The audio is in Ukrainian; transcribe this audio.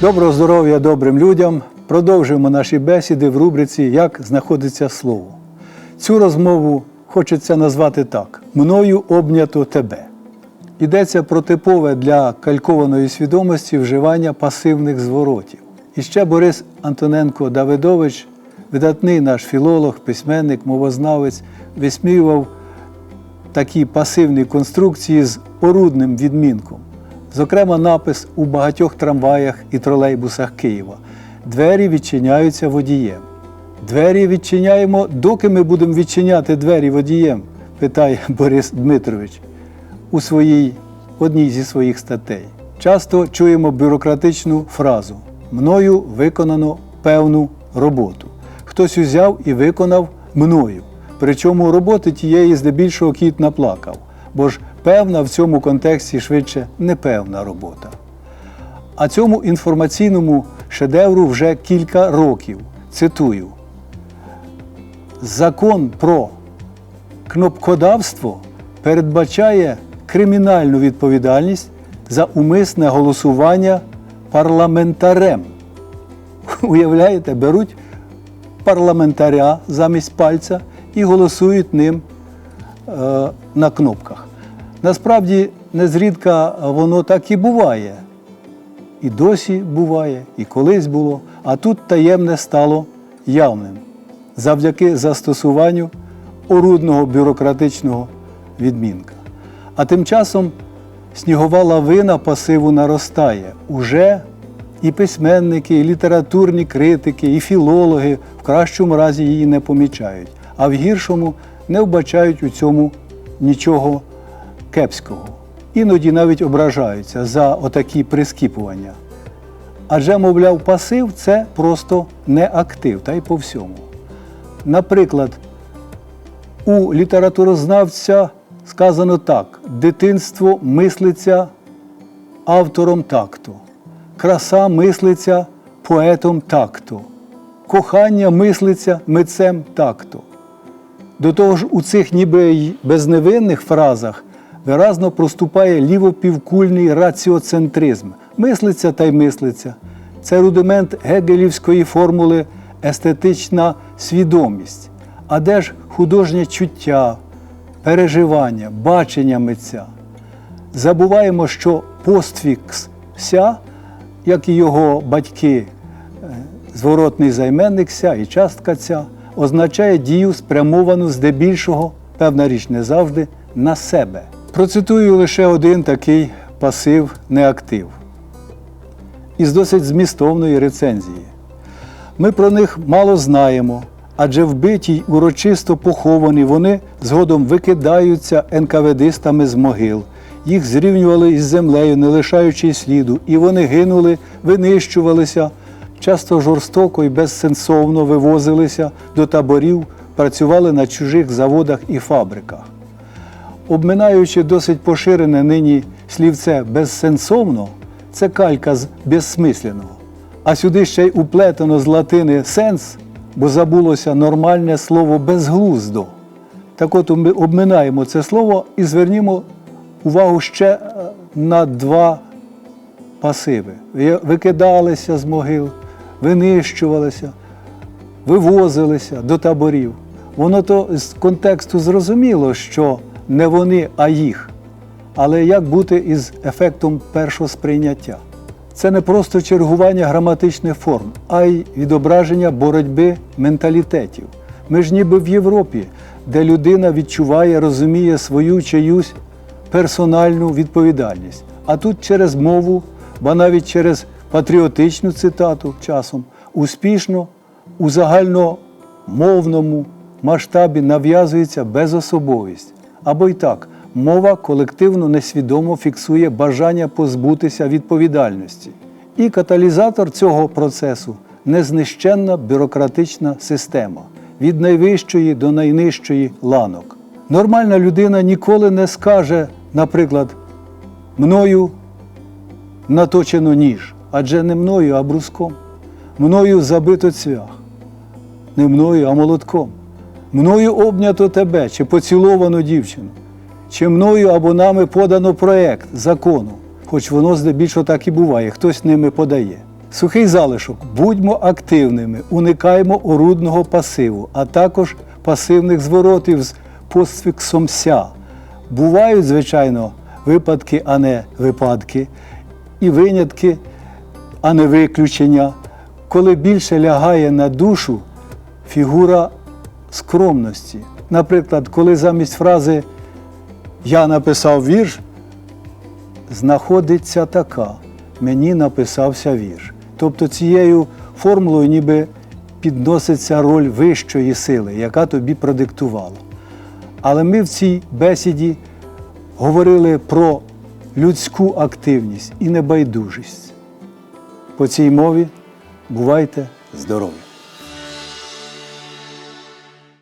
Доброго здоров'я добрим людям. Продовжуємо наші бесіди в рубриці Як знаходиться слово. Цю розмову хочеться назвати так: Мною обнято тебе. Йдеться про типове для калькованої свідомості вживання пасивних зворотів. І ще Борис Антоненко Давидович, видатний наш філолог, письменник, мовознавець, висміював такі пасивні конструкції з орудним відмінком. Зокрема, напис у багатьох трамваях і тролейбусах Києва. Двері відчиняються водієм. Двері відчиняємо, доки ми будемо відчиняти двері водієм, питає Борис Дмитрович у своїй одній зі своїх статей. Часто чуємо бюрократичну фразу мною виконано певну роботу. Хтось узяв і виконав мною. Причому роботи тієї здебільшого кіт наплакав, бо ж певна в цьому контексті швидше непевна робота. А цьому інформаційному шедевру вже кілька років. Цитую: Закон про кнопкодавство передбачає кримінальну відповідальність за умисне голосування парламентарем. Уявляєте, беруть парламентаря замість пальця і голосують ним е, на кнопках. Насправді, незрідка воно так і буває. І досі буває, і колись було, а тут таємне стало явним завдяки застосуванню орудного бюрократичного відмінка. А тим часом снігова лавина пасиву наростає. Уже і письменники, і літературні критики, і філологи в кращому разі її не помічають, а в гіршому не вбачають у цьому нічого кепського. Іноді навіть ображаються за отакі прискіпування. Адже, мовляв, пасив це просто не актив, та й по всьому. Наприклад, у літературознавця сказано так: дитинство мислиться автором такту, краса мислиться поетом такту, кохання мислиться митцем такту. До того ж, у цих ніби й безневинних фразах виразно проступає лівопівкульний раціоцентризм. Мислиться та й мислиться. Це рудимент гегелівської формули естетична свідомість. А де ж художнє чуття, переживання, бачення митця? Забуваємо, що постфікс ся, як і його батьки, е, зворотний займенник ся і частка ця, означає дію спрямовану здебільшого, певна річ не завжди, на себе. Процитую лише один такий пасив неактив із досить змістовної рецензії. Ми про них мало знаємо, адже вбиті й урочисто поховані вони згодом викидаються НКВДистами з могил. Їх зрівнювали із землею, не лишаючи сліду, і вони гинули, винищувалися, часто жорстоко і безсенсовно вивозилися до таборів, працювали на чужих заводах і фабриках. Обминаючи досить поширене нині слівце безсенсовно, це калька з безсмисленого. А сюди ще й уплетено з латини сенс, бо забулося нормальне слово безглуздо. Так от ми обминаємо це слово і звернімо увагу ще е, на два пасиви. Викидалися з могил, винищувалися, вивозилися до таборів. Воно то з контексту зрозуміло, що не вони, а їх. Але як бути із ефектом першого сприйняття? Це не просто чергування граматичних форм, а й відображення боротьби менталітетів. Ми ж ніби в Європі, де людина відчуває, розуміє свою чиюсь персональну відповідальність. А тут через мову, ба навіть через патріотичну цитату часом успішно у загальномовному масштабі нав'язується безособовість. Або й так, мова колективно несвідомо фіксує бажання позбутися відповідальності. І каталізатор цього процесу незнищенна бюрократична система від найвищої до найнижчої ланок. Нормальна людина ніколи не скаже, наприклад, мною наточено ніж, адже не мною, а бруском. Мною забито цвях. Не мною, а молотком. Мною обнято тебе чи поціловано дівчину. Чи мною або нами подано проект закону, хоч воно здебільшого так і буває, хтось ними подає. Сухий залишок. Будьмо активними, уникаємо орудного пасиву, а також пасивних зворотів з постфіксом ся. Бувають, звичайно, випадки, а не випадки, і винятки, а не виключення, коли більше лягає на душу фігура скромності. Наприклад, коли замість фрази Я написав вірш, знаходиться така мені написався вірш. Тобто цією формулою ніби підноситься роль вищої сили, яка тобі продиктувала. Але ми в цій бесіді говорили про людську активність і небайдужість. По цій мові бувайте здорові!